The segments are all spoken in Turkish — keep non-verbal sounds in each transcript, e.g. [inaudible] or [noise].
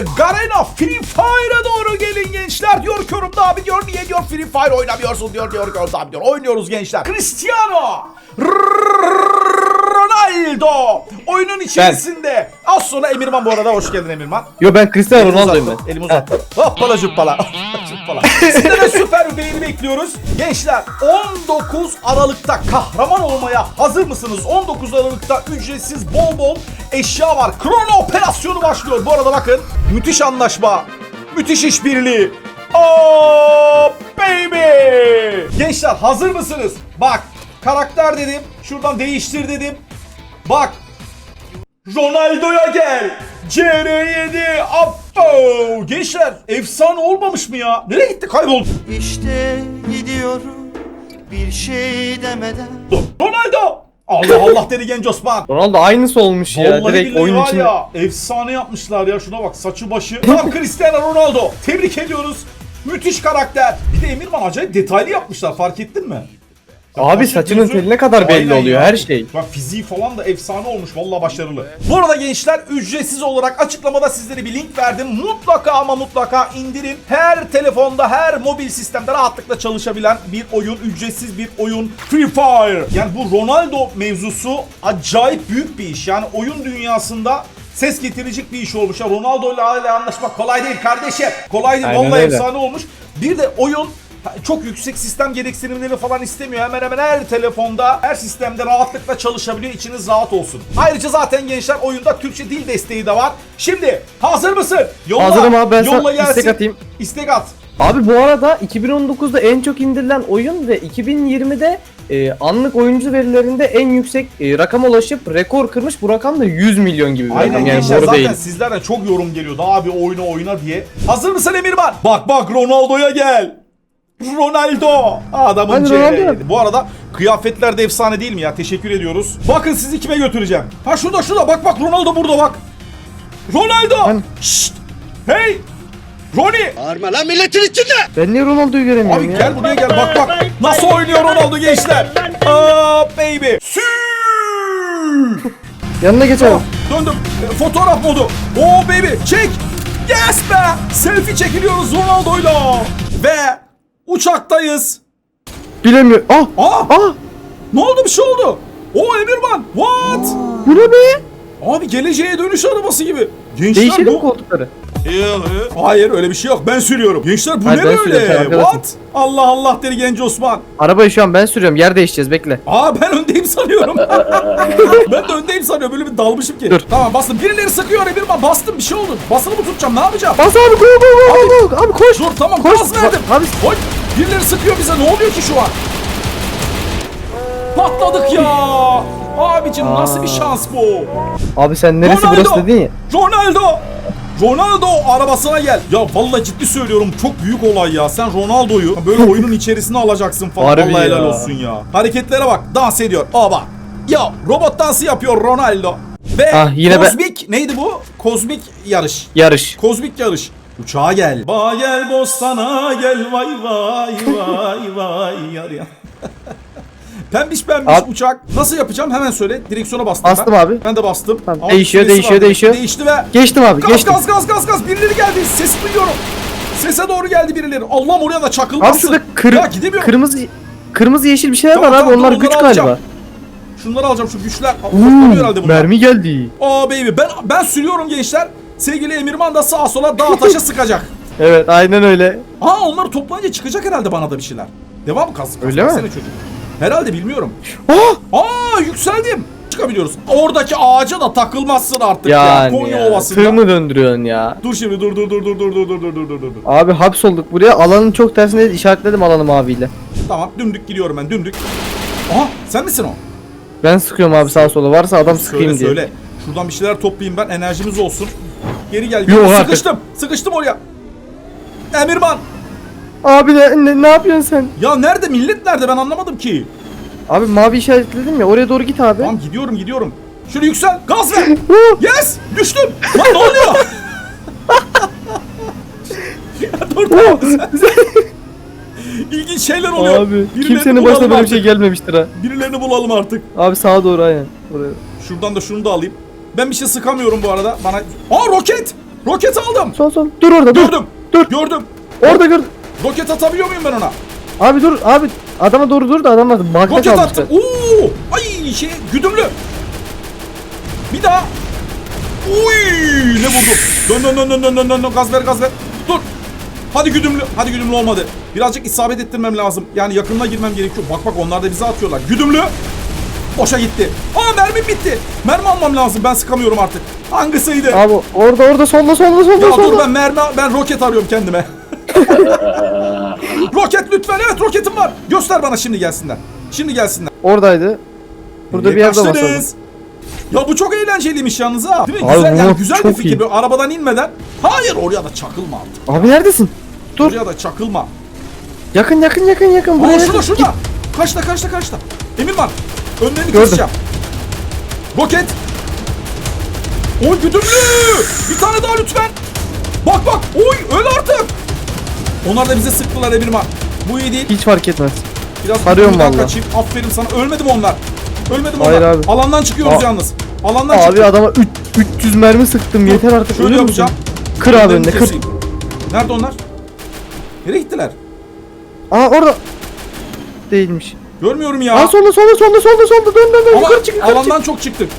Garena Free Fire'a doğru gelin gençler diyor yorumda abi diyor niye diyor Free Fire oynamıyorsun diyor diyor ki abi diyor oynuyoruz gençler. Cristiano Ronaldo oyunun içerisinde. Az sonra Emirman bu arada hoş geldin Emirman. Yo ben Cristiano Ronaldo'yum ben. Elimi uzattım. Hoppala cüppala. Cüppala. [laughs] Sizde beğeni bekliyoruz. Gençler 19 Aralık'ta kahraman olmaya hazır mısınız? 19 Aralık'ta ücretsiz bol bol eşya var. Krono operasyonu başlıyor. Bu arada bakın müthiş anlaşma. Müthiş işbirliği. Oh baby. Gençler hazır mısınız? Bak karakter dedim. Şuradan değiştir dedim. Bak Ronaldo'ya gel. CR7 Appo. Gençler efsane olmamış mı ya? Nereye gitti kayboldu? İşte gidiyorum bir şey demeden Ronaldo. Allah Allah dedi genç Osman. Ronaldo aynısı olmuş ya. Vallahi Direkt billahi oyun var içinde. ya efsane yapmışlar ya şuna bak saçı başı. Tam [laughs] Cristiano Ronaldo. Tebrik ediyoruz. Müthiş karakter. Bir de Emirman acayip detaylı yapmışlar fark ettin mi? Abi saçının teline kadar belli Aynen oluyor ya. her şey. Bak fiziği falan da efsane olmuş. Vallahi başarılı. Bu arada gençler ücretsiz olarak açıklamada sizlere bir link verdim. Mutlaka ama mutlaka indirin. Her telefonda, her mobil sistemde rahatlıkla çalışabilen bir oyun. Ücretsiz bir oyun. Free Fire. Yani bu Ronaldo mevzusu acayip büyük bir iş. Yani oyun dünyasında ses getirecek bir iş olmuş. Ya Ronaldo ile hala anlaşmak kolay değil kardeşim. Kolay değil. Aynen Vallahi öyle. efsane olmuş. Bir de oyun çok yüksek sistem gereksinimleri falan istemiyor. Hemen hemen her telefonda, her sistemde rahatlıkla çalışabiliyor. İçiniz rahat olsun. Ayrıca zaten gençler oyunda Türkçe dil desteği de var. Şimdi hazır mısın? Yolla. Hazırım abi, ben sana Yolla istek gelsin. atayım. İstek at. Abi bu arada 2019'da en çok indirilen oyun ve 2020'de e, anlık oyuncu verilerinde en yüksek e, rakama ulaşıp rekor kırmış. Bu rakam da 100 milyon gibi bir Aynen rakam yani gençler doğru zaten değil. sizlerden çok yorum geliyordu. Abi oyna oyna diye. Hazır mısın Emirman? Bak bak Ronaldo'ya gel. Ronaldo. Adamın CR7. Ronaldo. Bu arada kıyafetler de efsane değil mi ya? Teşekkür ediyoruz. Bakın sizi kime götüreceğim. Ha şurada şurada bak bak Ronaldo burada bak. Ronaldo. Hani? Şşt. Hey. Ronnie. Bağırma lan milletin içinde Ben niye Ronaldo'yu göremiyorum Abi ya? gel buraya gel bak bak. Nasıl oynuyor Ronaldo gençler. Aa baby. Sü. Yanına geç abi. Döndüm. E, Fotoğraf modu. Oo baby. Çek. Yes be. Selfie çekiliyoruz Ronaldo'yla. Ve uçaktayız. Bilemiyor. Ah! Aa. Ah! Ne oldu bir şey oldu. O Emirman. What? Bu ne be? Abi geleceğe dönüş arabası gibi. Gençler Değişelim bu... koltukları. Hayır öyle bir şey yok. Ben sürüyorum. Gençler bu Hayır, ne ben sürüyorum, sen böyle? arkadasın. What? Allah Allah deli genç Osman. Arabayı şu an ben sürüyorum. Yer değişeceğiz bekle. Aa ben öndeyim sanıyorum. [laughs] ben de öndeyim sanıyorum. Böyle bir dalmışım ki. Dur. Tamam bastım. Birileri sıkıyor Emirman. Bastım bir şey oldu. Basılı mı tutacağım? Ne yapacağım? Bas abi go go go go go. Abi koş. Dur tamam Koş. gaz verdim. Abi Oy, birileri sıkıyor bize. Ne oluyor ki şu an? Patladık ya. Abicim nasıl bir şans bu? Abi sen neresi burası dedin ya. Ronaldo. Ronaldo arabasına gel. Ya vallahi ciddi söylüyorum çok büyük olay ya. Sen Ronaldo'yu böyle oyunun içerisine alacaksın falan. Harbi vallahi helal ya. olsun ya. Hareketlere bak. Dans ediyor. Aa bak. Ya robot dansı yapıyor Ronaldo. Ve Ah, yine ben- kozmik neydi bu? Kozmik yarış. Yarış. Kozmik yarış. Uçağa gel. Ba gel bostana gel vay vay vay vay yar ya. [laughs] pembiş pembiş Abi- uçak. Nasıl yapacağım hemen söyle. Direksiyona bastım Bastım ben. abi. Ben de bastım. Tamam, Abi değişiyor, süresi değişiyor, vardı. değişiyor. Değişti ve Geçtim abi gaz geçtim. gaz gaz gaz gaz birileri geldi. Ses duyuyorum. Sese doğru geldi birileri. Allah'ım oraya da Abi çakılmasın. şurada kır, Ya gidemiyorum. kırmızı kırmızı yeşil bir şeyler Tamam, var abi tamam, onlar dur, güç onları galiba. alacağım. Şunları alacağım şu güçler. Uuu, Toplanıyor herhalde bunlar. mermi geldi. Aa baby ben ben sürüyorum gençler. Sevgili Emirman da sağa sola dağa taşa sıkacak. [laughs] Evet aynen öyle. Aa onları toplayınca çıkacak herhalde bana da bir şeyler. Devam kas. Öyle mi? Çocuk. Herhalde bilmiyorum. Ah! Aa yükseldim. Çıkabiliyoruz. Oradaki ağaca da takılmazsın artık ya. Yani Konya ya, Ovası'nda. tır mı döndürüyorsun ya? Dur şimdi dur dur dur dur dur dur dur dur dur dur. Abi hapsolduk buraya alanın çok tersine işaretledim alanı maviyle. Tamam dümdük gidiyorum ben dümdük. Aha sen misin o? Ben sıkıyorum abi sağa sola varsa adam sıkayım Söyle diye. söyle. Şuradan bir şeyler toplayayım ben enerjimiz olsun. Geri gel. Yok artık. Sıkıştım. Sıkıştım oraya. Emirman. Abi ne, ne, ne yapıyorsun sen? Ya nerede millet nerede ben anlamadım ki. Abi mavi işaretledim ya oraya doğru git abi. Tamam gidiyorum gidiyorum. Şöyle yüksel. Gaz ver. [laughs] Yes! Düştüm! Lan ne oluyor? [laughs] [laughs] Dur. İlginç şeyler oluyor. Abi Birilerini kimsenin başına böyle bir şey gelmemiştir ha. Birilerini bulalım artık. Abi sağa doğru aynen. Oraya. Şuradan da şunu da alayım. Ben bir şey sıkamıyorum bu arada. Bana... Aa roket! Roket aldım. Sol sol. Dur orada dur. Gördüm. Dur. Gördüm. Orada gör. Roket atabiliyor muyum ben ona? Abi dur abi. Adama doğru dur da adamlar bakta Roket kalmıştı. attım. Oo! Ay şey güdümlü. Bir daha. Uy! Ne? Dön dön dön dön dön dön dön dön gaz ver gaz ver. Dur. Hadi güdümlü. Hadi güdümlü olmadı. Birazcık isabet ettirmem lazım. Yani yakınına girmem gerekiyor. Bak bak onlar da bize atıyorlar. Güdümlü. Boşa gitti. Aa mermim bitti. Mermi almam lazım. Ben sıkamıyorum artık. Hangisiydi? Abi orada orada solda solda solda Ya solda. dur ben mermi ben roket arıyorum kendime. [laughs] roket lütfen. Evet roketim var. Göster bana şimdi gelsinler. Şimdi gelsinler. Oradaydı. Burada bir yerde kaçtınız? basalım. Ya bu çok eğlenceliymiş yalnız ha. Değil mi? Abi güzel yani güzel bir çok fikir. iyi. Böyle arabadan inmeden. Hayır oraya da çakılma artık. Abi neredesin? Dur. Oraya da çakılma. Yakın yakın yakın yakın. Aa Buraya şurada yakın. şurada. Kaçta kaçta kaçta. Emin var. Önlerini Gördüm. keseceğim. Roket. Oy güdümlü. Bir tane daha lütfen. Bak bak. Oy öl artık. Onlar da bize sıktılar Emir var. Bu iyi değil. Hiç fark etmez. Biraz Arıyorum vallahi. kaçayım. Aferin sana. Ölmedim onlar. Ölmedim Hayır onlar. abi. Alandan çıkıyoruz Aa. yalnız. Alandan Abi çıkıyoruz. adama üç- 300 mermi sıktım. Yeter artık. Şöyle yapacağım. Kır abi önüne kır. Nerede onlar? Nereye gittiler? Aa orada. Değilmiş. Görmüyorum ya. Aa solda solda solda solda solda dön dön dön Ama yukarı çık yukarı alandan çık. çok çıktık.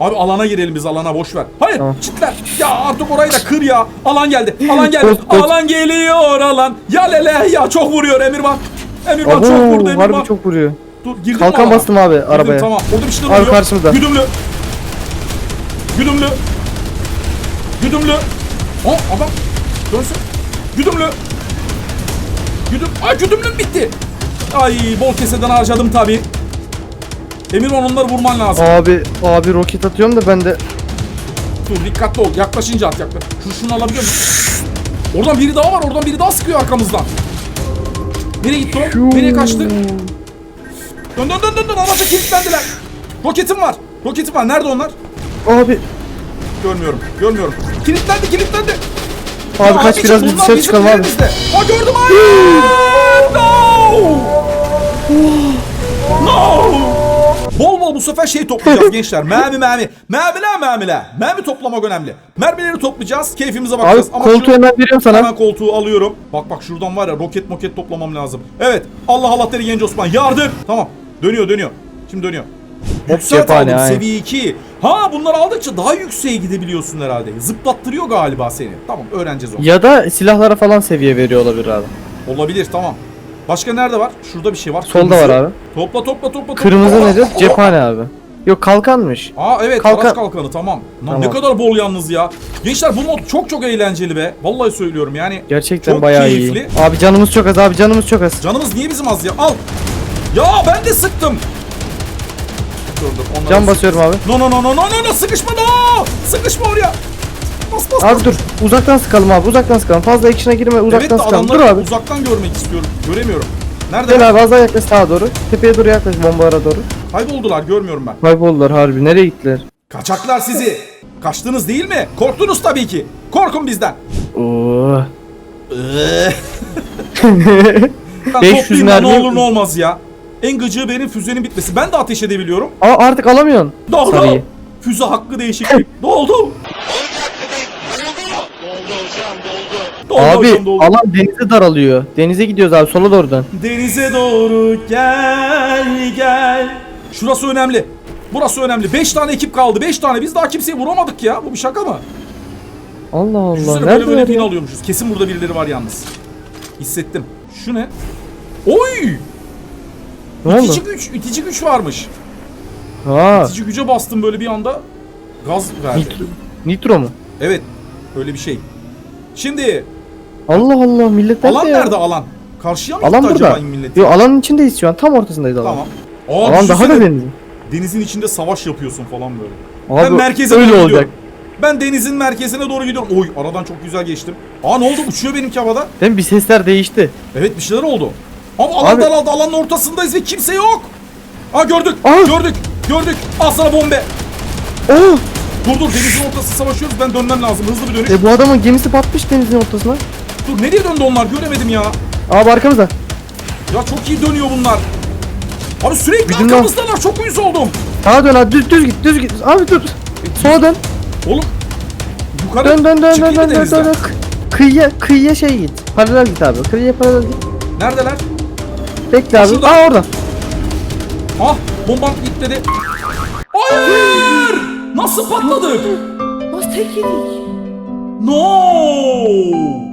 Abi alana girelim biz alana boş ver. Hayır Tamam. çitler. Ya artık orayı da kır ya. Alan geldi. Alan geldi. Alan geliyor alan. Ya lele ya çok vuruyor Emirman. Emirman Abo, çok vurdu Emirman. harbi çok vuruyor. Dur girdim Kalkan alana. bastım abi Girdim, arabaya. tamam. Orada bir şeyler Abi oluyor. karşımızda. Güdümlü. Güdümlü. Güdümlü. O adam. Dönsün. Güdümlü. Güdüm. Ay güdümlüm bitti. Ay bol keseden harcadım tabi. Emirman onları vurman lazım. Abi abi roket atıyorum da ben de Dur dikkatli ol. Yaklaşınca at yaklaş. Şunu, şunu alabiliyor musun? Oradan biri daha var. Oradan biri daha sıkıyor arkamızdan. Nereye gitti o? Nereye kaçtı? Dön dön dön dön dön. Alaca kilitlendiler. Roketim var. Roketim var. Nerede onlar? abi Görmüyorum. Görmüyorum. Kilitlendi kilitlendi. abi Ya kaç biraz bir dışarı çıkalım abi. Aa gördüm hayır. No. Bol bol bu sefer şey toplayacağız [laughs] gençler. Mermi mermi. Mermiler mermiler. Mermi toplamak önemli. Mermileri toplayacağız. Keyfimize Abi bakacağız. Ama koltuğu şu- hemen veriyorum sana. Hemen koltuğu alıyorum. Bak bak şuradan var ya roket moket toplamam lazım. Evet. Allah Allah deri genç Osman. Yardım. Tamam. Dönüyor dönüyor. Şimdi dönüyor. Yükselt cephane, aldım aynen. seviye 2. Ha bunları aldıkça daha yükseğe gidebiliyorsun herhalde. Zıplattırıyor galiba seni. Tamam öğreneceğiz onu. Ya da silahlara falan seviye veriyor olabilir abi. Olabilir tamam. Başka nerede var? Şurada bir şey var. Solda var abi. Topla topla topla. Kırmızı topla. nedir? Cephane abi. Yok kalkanmış. Aa evet Kalkan- araç kalkanı tamam. Lan ne Tamam. kadar bol yalnız ya. Gençler bu mod çok çok eğlenceli be. Vallahi söylüyorum yani. Gerçekten çok bayağı keyifli. iyi. Abi canımız çok az abi canımız çok az. Canımız niye bizim az ya? Al. Ya ben de sıktım. Dur dur. Can basıyorum abi. No no no no no no sıkışma no. Sıkışma oraya. Bas bas. bas. Abi dur uzaktan sıkalım abi uzaktan sıkalım. Fazla içine girme Evet uzaktan de sıkalım. Dur abi. uzaktan görmek istiyorum. Göremiyorum. Nerede? Gel abi az daha yaklaş sağa doğru. Tepeye doğru yaklaş bombalara doğru. Kayboldular görmüyorum ben. Kayboldular harbi nereye gittiler? Kaçaklar sizi. Kaçtınız değil mi? Korktunuz tabii ki. Korkun bizden. Oo. Ben 500 toplayayım da ne mermi- olur ne olmaz ya. En gıcığı benim füzenin bitmesi. Ben de ateş edebiliyorum. Aa artık alamıyorsun. Doldu. Sarıyı. Füze hakkı değişiklik. [laughs] Doldu. Doldu Abi doldu. alan denize daralıyor. Denize gidiyoruz abi sola doğru dön. Denize doğru gel gel. Şurası önemli. Burası önemli. 5 tane ekip kaldı. 5 tane. Biz daha kimseyi vuramadık ya. Bu bir şaka mı? Allah Allah Düşünsene böyle böyle pin alıyormuşuz. Kesin burada birileri var yalnız. Hissettim. Şu ne? Oy! Ne oldu? İtici güç, itici güç varmış. Ha. İtici güce bastım böyle bir anda. Gaz verdi. Nitro, nitro mu? Evet. Öyle bir şey. Şimdi Allah Allah millet nerede alan ya? nerede alan? Karşıya mı Alan gitti burada. acaba millet? Yo alanın içindeyiz şu an. Tam ortasındayız alan. Tamam. Aa, Alan daha da düşünsene, deniz. Denizin içinde savaş yapıyorsun falan böyle. Abi ben merkeze öyle doğru olacak. gidiyorum. Ben denizin merkezine doğru gidiyorum. Oy aradan çok güzel geçtim. Aa ne oldu? Uçuyor benimki havada. Değil mi? Bir sesler değişti. Evet bir şeyler oldu. Ama alan Abi- daraldı. Alanın ortasındayız ve kimse yok. Aa gördük. Aa! Gördük. Gördük. Al sana bombe. Oo! Dur dur denizin ortası savaşıyoruz. Ben dönmem lazım. Hızlı bir dönüş. E bu adamın gemisi batmış denizin ortasına. Dur nereye döndü onlar? Göremedim ya. Abi arkamızda. Ya çok iyi dönüyor bunlar. Abi sürekli Bizim arkamızdalar. Çok uyuz oldum. Sağa dön abi düz, düz git düz git. Abi dur. Sola dön. Oğlum yukarı Dön dön dön dön dön dön dön. Kıyıya kıyıya şey git. Paralel git abi. Kıyıya paralel git. Neredeler? Bekle abi. Şurada. Aa orada. Ah bombam git dedi. Hayır! Nasıl patladık? Nasıl tek yedik? No!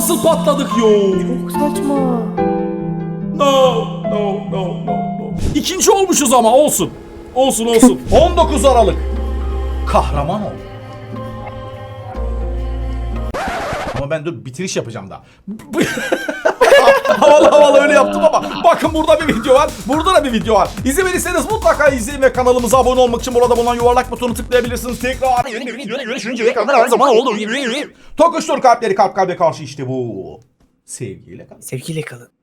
Nasıl patladık yo? Çok saçma. No, no, no, no, no. İkinci olmuşuz ama olsun. Olsun olsun. [laughs] 19 Aralık. Kahraman ol. Ama ben dur bitiriş yapacağım da. [laughs] [laughs] [laughs] havalı havalı öyle yaptım ama bakın burada bir video var. Burada da bir video var. İzlemediyseniz mutlaka izleyin ve kanalımıza abone olmak için burada bulunan yuvarlak butonu tıklayabilirsiniz. Tekrar zaman oldu. Tokuştur kalpleri kalp kalbe karşı işte bu. Sevgiyle kalın. Sevgiyle kalın.